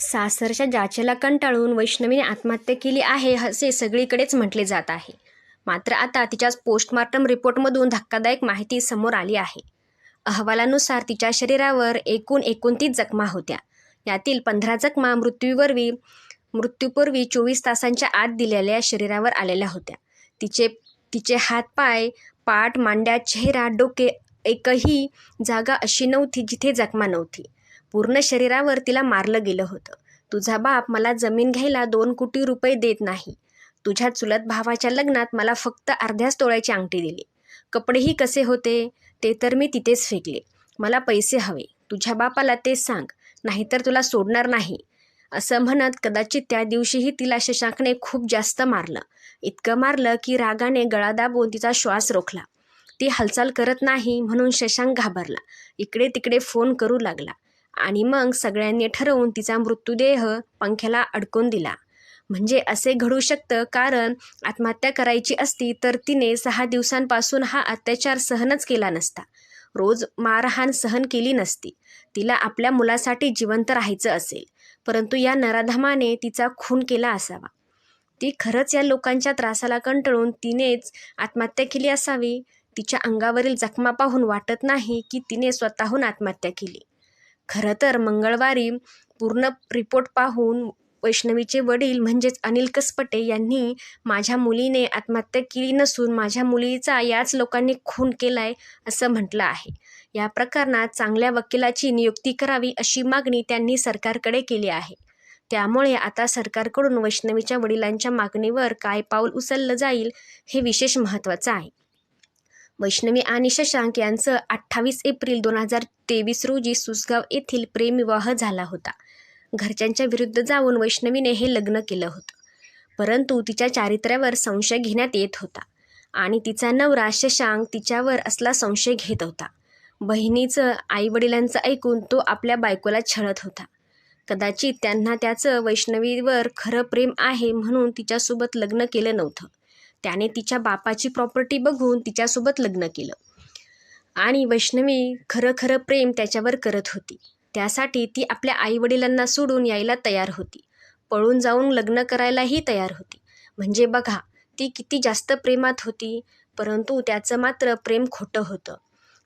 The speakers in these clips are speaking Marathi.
सासरच्या जाचेला कंटाळून वैष्णवीने आत्महत्या केली आहे असे सगळीकडेच म्हटले जात आहे. मात्र आता तिच्या पोस्टमॉर्टम रिपोर्टमधून धक्कादायक माहिती समोर आली आहे. अहवालानुसार तिच्या शरीरावर एकूण एकोणतीस जखमा होत्या. यातील पंधरा जखमा मृत्यूवरवी मृत्यूपूर्वी चोवीस तासांच्या आत दिलेल्या शरीरावर आलेल्या होत्या. तिचे तिचे हातपाय पाठ मांड्या चेहरा डोके एकही जागा अशी नव्हती जिथे जखमा नव्हती. पूर्ण शरीरावर तिला मारलं गेलं होतं. तुझा बाप मला जमीन घ्यायला दोन कोटी रुपये देत नाही. तुझ्या चुलत भावाच्या लग्नात मला फक्त अर्ध्याच तोळ्याची अंगठी दिली. कपडेही कसे होते? ते तर मी तिथेच फेकले. मला पैसे हवे. तुझ्या बापाला ते सांग. नाहीतर तुला सोडणार नाही. असं म्हणत कदाचित त्या दिवशीही तिला शशांकने खूप जास्त मारलं. इतकं मारलं की रागाने गळा दाबून तिचा श्वास रोखला. ती हालचाल करत नाही म्हणून शशांक घाबरला. इकडे तिकडे फोन करू लागला. आणि मग सगळ्यांनी ठरवून तिचा मृत्यूदेह पंख्याला अडकून दिला. म्हणजे असे घडू शकतं कारण आत्महत्या करायची असती तर तिने सहा दिवसांपासून हा अत्याचार सहनच केला नसता. रोज मारहाण सहन केली नसती. तिला आपल्या मुलासाठी जिवंत राहायचं असेल परंतु या नराधमाने तिचा खून केला असावा. ती खरंच या लोकांच्या त्रासाला कंटाळून तिनेच आत्महत्या केली असावी? तिच्या अंगावरील जखमा पाहून वाटत नाही की तिने स्वतःहून आत्महत्या केली. खरं तर मंगळवारी पूर्ण रिपोर्ट पाहून वैष्णवीचे वडील म्हणजेच अनिल कसपटे यांनी माझ्या मुलीने आत्महत्या केली नसून माझ्या मुलीचा याच लोकांनी खून केला आहे असं म्हटलं आहे. या प्रकरणात चांगल्या वकिलाची नियुक्ती करावी अशी मागणी त्यांनी सरकारकडे केली आहे. त्यामुळे आता सरकारकडून वैष्णवीच्या वडिलांच्या मागणीवर काय पाऊल उचललं जाईल हे विशेष महत्त्वाचं आहे. वैष्णवी आणि शशांक यांचं अठ्ठावीस एप्रिल दोन हजार तेवीस रोजी सुसगाव येथील प्रेमविवाह झाला होता. घरच्यांच्या विरुद्ध जाऊन वैष्णवीने हे लग्न केलं होतं. परंतु तिच्या चारित्र्यावर संशय घेण्यात येत होता आणि तिचा नवरा शशांक तिच्यावर असला संशय घेत होता. बहिणीचं आईवडिलांचं ऐकून तो आपल्या बायकोला छळत होता. कदाचित त्यांना त्याचं वैष्णवीवर खरं प्रेम आहे म्हणून तिच्यासोबत लग्न केलं नव्हतं. त्याने तिच्या बापाची प्रॉपर्टी बघून तिच्यासोबत लग्न केलं. आणि वैष्णवी खरं खरं प्रेम त्याच्यावर करत होती. त्यासाठी ती आपल्या आईवडिलांना सोडून यायला तयार होती. पळून जाऊन लग्न करायलाही तयार होती. म्हणजे बघा ती किती जास्त प्रेमात होती परंतु त्याचं मात्र प्रेम खोटं होतं.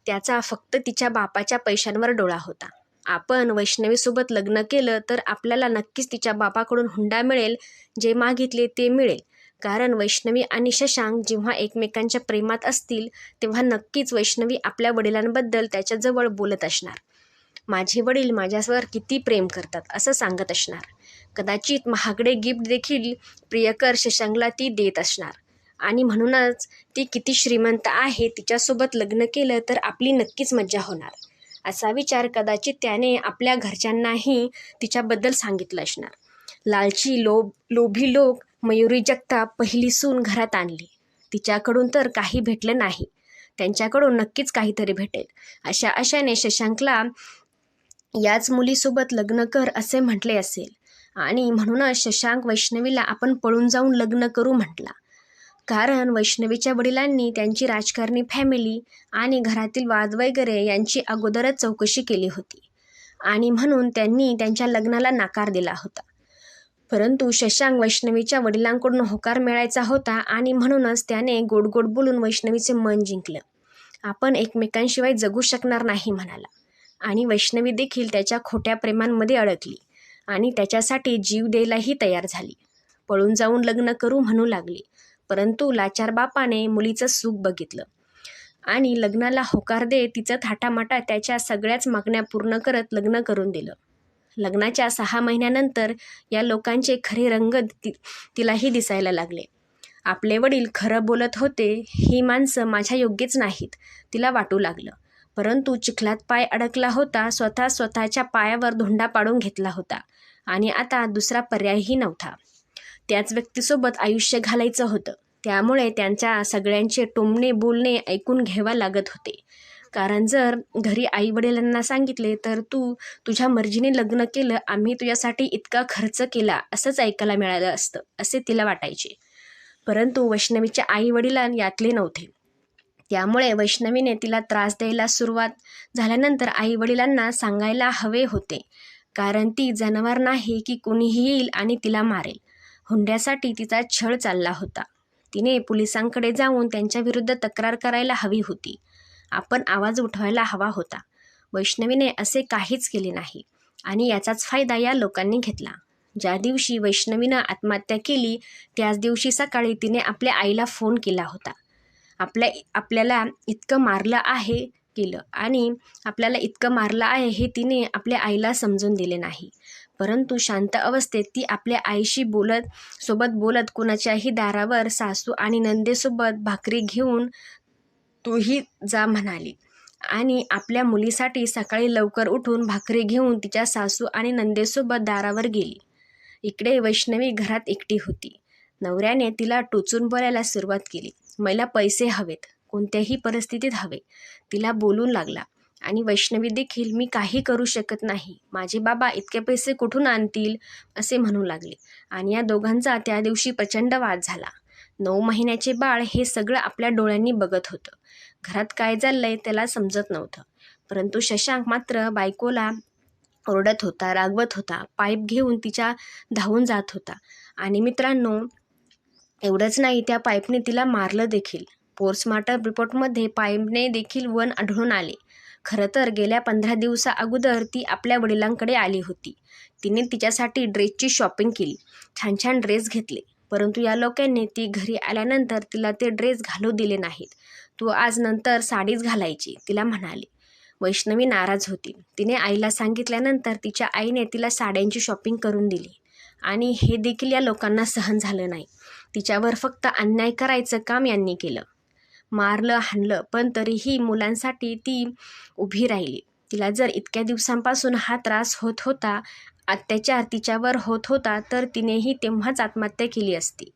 त्याचा फक्त तिच्या बापाच्या पैशांवर डोळा होता. आपण वैष्णवीसोबत लग्न केलं तर आपल्याला नक्कीच तिच्या बापाकडून हुंडा मिळेल जे मागितले ते मिळेल. कारण वैष्णवी आणि शशांक जेव्हा एकमेकांच्या प्रेमात असतील तेव्हा नक्कीच वैष्णवी आपल्या वडिलांबद्दल त्याच्याजवळ बोलत असणार. माझे वडील माझ्यावर किती प्रेम करतात असं सांगत असणार. कदाचित महागडे गिफ्ट देखील प्रियकर शशांकला ती देत असणार. आणि म्हणूनच ती किती श्रीमंत आहे तिच्यासोबत लग्न केलं तर आपली नक्कीच मज्जा होणार. असा विचार कदाचित त्याने आपल्या घरच्यांनाही तिच्याबद्दल सांगितलं असणार. लालची लोभ लोभी लोक मयुरी जगताप पहिली सून घरात आणली. तिच्याकडून तर काही भेटलं नाही. त्यांच्याकडून नक्कीच काहीतरी भेटेल. अशा आशाने शशांकला याच मुलीसोबत लग्न कर असे म्हटले असेल. आणि म्हणूनच शशांक वैष्णवीला आपण पळून जाऊन लग्न करू म्हटला. कारण वैष्णवीच्या वडिलांनी त्यांची राजकारणी फॅमिली आणि घरातील वाद वगैरे यांची अगोदरच चौकशी केली होती. आणि म्हणून त्यांनी त्यांच्या लग्नाला नकार दिला होता. परंतु शशांक वैष्णवीच्या वडिलांकडून होकार मिळायचा होता आणि म्हणूनच त्याने गोड गोड बोलून वैष्णवीचे मन जिंकलं. आपण एकमेकांशिवाय जगू शकणार नाही म्हणाला. आणि वैष्णवी देखील त्याच्या खोट्या प्रेमांमध्ये अडकली आणि त्याच्यासाठी जीव द्यायलाही तयार झाली. पळून जाऊन लग्न करू म्हणू लागली परंतु लाचार बापाने मुलीचं सुख बघितलं. आणि लग्नाला होकार दे तिचं थाटामाटा त्याच्या सगळ्याच मागण्या पूर्ण करत लग्न करून दिलं. लग्नाच्या सहा महिन्यानंतर या लोकांचे खरे रंग ति तिलाही दिसायला लागले. आपले वडील खरं बोलत होते ही माणसं माझ्या योग्यच नाहीत तिला वाटू लागलं. परंतु चिखलात पाय अडकला होता स्वतः स्वतःच्या पायावर धोंडा पाडून घेतला होता आणि आता दुसरा पर्यायही नव्हता. त्याच व्यक्तीसोबत आयुष्य घालायचं होतं. त्यामुळे त्यांच्या सगळ्यांचे टोमणे बोलणे ऐकून घ्यावा लागत होते. कारण जर घरी आईवडिलांना सांगितले तर तू तुझ्या मर्जीने लग्न केलं आम्ही तुझ्यासाठी इतका खर्च केला असंच ऐकायला मिळालं असतं असे तिला वाटायचे. परंतु वैष्णवीच्या आईवडिलां यातले नव्हते. त्यामुळे वैष्णवीने तिला त्रास द्यायला सुरुवात झाल्यानंतर आईवडिलांना सांगायला हवे होते. कारण ती जनावर नाही की कुणीही येईल आणि तिला मारेल. हुंड्यासाठी तिचा छळ चालला होता. तिने पोलिसांकडे जाऊन त्यांच्याविरुद्ध तक्रार करायला हवी होती. आपण आवाज उठवायला हवा होता. वैष्णवीने असे काहीच केले नाही आणि याचाच फायदा या लोकांनी घेतला. ज्या दिवशी वैष्णवीनं आत्महत्या केली त्याच दिवशी सकाळी तिने आपल्या आईला फोन केला होता. आपल्या आपल्याला इतकं मारलं आहे केलं आणि आपल्याला इतकं मारलं आहे हे तिने आपल्या आईला समजून दिले नाही. परंतु शांत अवस्थेत ती आपल्या आईशी बोलत सोबत बोलत कुणाच्याही दारावर सासू आणि नंदेसोबत भाकरी घेऊन तूही जा म्हणाली. आणि आपल्या मुलीसाठी सकाळी लवकर उठून भाकरी घेऊन तिच्या सासू आणि नंदेसोबत दारावर गेली. इकडे वैष्णवी घरात एकटी होती. नवऱ्याने तिला टोचून बोलायला सुरुवात केली. मला पैसे हवेत. कोणत्याही परिस्थितीत हवे. तिला बोलून लागला. आणि वैष्णवी देखील मी काही करू शकत नाही. माझे बाबा इतके पैसे कुठून आणतील? असे म्हणू लागले. आणि या दोघांचा त्या दिवशी प्रचंड वाद झाला. नऊ महिन्याचे बाळ हे सगळं आपल्या डोळ्यांनी बघत होतं. घरात काय चाललंय त्याला समजत नव्हतं. परंतु शशांक मात्र बायकोला ओरडत होता रागवत होता पाईप घेऊन तिच्या धावून जात होता. आणि मित्रांनो एवढंच नाही त्या पाईपने तिला मारलं देखील. पोस्टमार्टम रिपोर्टमध्ये पाईपने देखील वन आढळून आले. खरं तर गेल्या पंधरा दिवसा अगोदर ती आपल्या वडिलांकडे आली होती. तिने तिच्यासाठी ड्रेसची शॉपिंग केली. छान छान ड्रेस घेतले. परंतु या लोकांनी ती घरी आल्यानंतर तिला ते ड्रेस घालू दिले नाहीत. तू आज नंतर साडीच घालायची तिला म्हणाली. वैष्णवी नाराज होती. तिने आईला सांगितल्यानंतर तिच्या आईने तिला साड्यांची शॉपिंग करून दिली. आणि हे देखील या लोकांना सहन झालं नाही. तिच्यावर फक्त अन्याय करायचं काम यांनी केलं. मारलं हाणलं पण तरीही मुलांसाठी ती उभी राहिली. तिला जर इतक्या दिवसांपासून हा त्रास होत होता अत्याचार तिच्यावर होत होता तर तिनेही तेव्हाच आत्महत्या केली असती.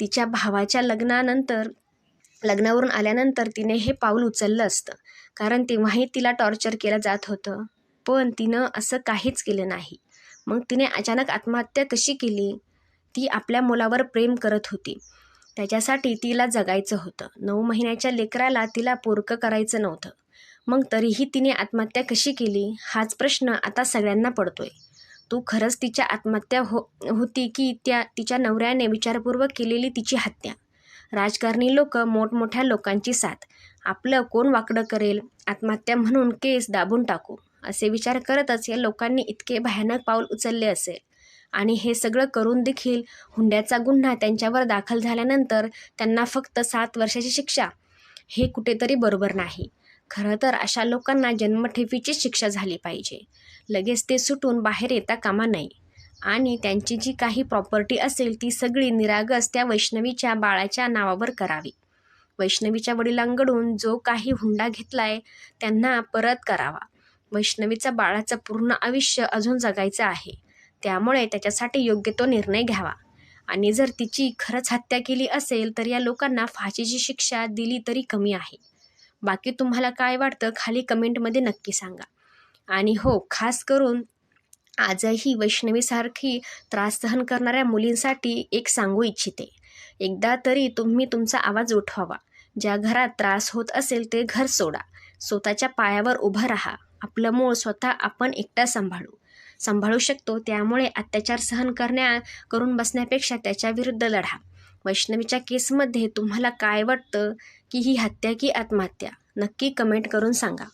तिच्या भावाच्या लग्नानंतर लग्नावरून आल्यानंतर तिने हे पाऊल उचललं असतं. कारण तेव्हाही तिला टॉर्चर केलं जात होतं. पण तिनं असं काहीच केलं नाही. मग तिने अचानक आत्महत्या कशी केली? ती आपल्या मुलावर प्रेम करत होती. त्याच्यासाठी तिला जगायचं होतं. नऊ महिन्याच्या लेकराला तिला पोरकं करायचं नव्हतं. मग तरीही तिने आत्महत्या कशी केली? हाच प्रश्न आता सगळ्यांना पडतोय. तू खरंच तिच्या आत्महत्या हो होती की त्या तिच्या नवऱ्याने विचारपूर्वक केलेली तिची हत्या? राजकारणी लोक मोठमोठ्या लोकांची साथ. आपलं कोण वाकडं करेल? आत्महत्या म्हणून केस दाबून टाकू. असे विचार करतच या लोकांनी इतके भयानक पाऊल उचलले असेल. आणि हे सगळं करून देखील हुंड्याचा गुन्हा त्यांच्यावर दाखल झाल्यानंतर त्यांना फक्त सात वर्षाची शिक्षा. हे कुठेतरी बरोबर नाही. खरं तर अशा लोकांना जन्मठेपीची शिक्षा झाली पाहिजे. लगेच ते सुटून बाहेर येता कामा नये आणि त्यांची जी काही प्रॉपर्टी असेल ती सगळी निरागस त्या वैष्णवीच्या बाळाच्या नावावर करावी. वैष्णवीच्या वडिलांकडून जो काही हुंडा घेतलाय त्यांना परत करावा. वैष्णवीचा बाळाचं पूर्ण आयुष्य अजून जगायचं आहे. त्यामुळे त्याच्यासाठी योग्य तो निर्णय घ्यावा. आणि जर तिची खरंच हत्या केली असेल तर या लोकांना फाशीची शिक्षा दिली तरी कमी आहे. बाकी तुम्हाला काय वाटतं खाली कमेंटमध्ये नक्की सांगा. आणि हो खास करून आजही वैष्णवीसारखी त्रास सहन करणाऱ्या मुलींसाठी एक सांगू इच्छिते. एकदा तरी तुम्ही तुमचा आवाज उठवावा. ज्या घरात त्रास होत असेल ते घर सोडा. स्वतःच्या पायावर उभं राहा. आपलं मूळ स्वतः आपण एकटा सांभाळू. सांभाळू शकतो त्यामुळे अत्याचार सहन करण्या करून बसण्यापेक्षा त्याच्याविरुद्ध लढा. वैष्णवीच्या केसमध्ये तुम्हाला काय वाटतं? की ही हत्या की आत्महत्या? नक्की कमेंट करून सांगा.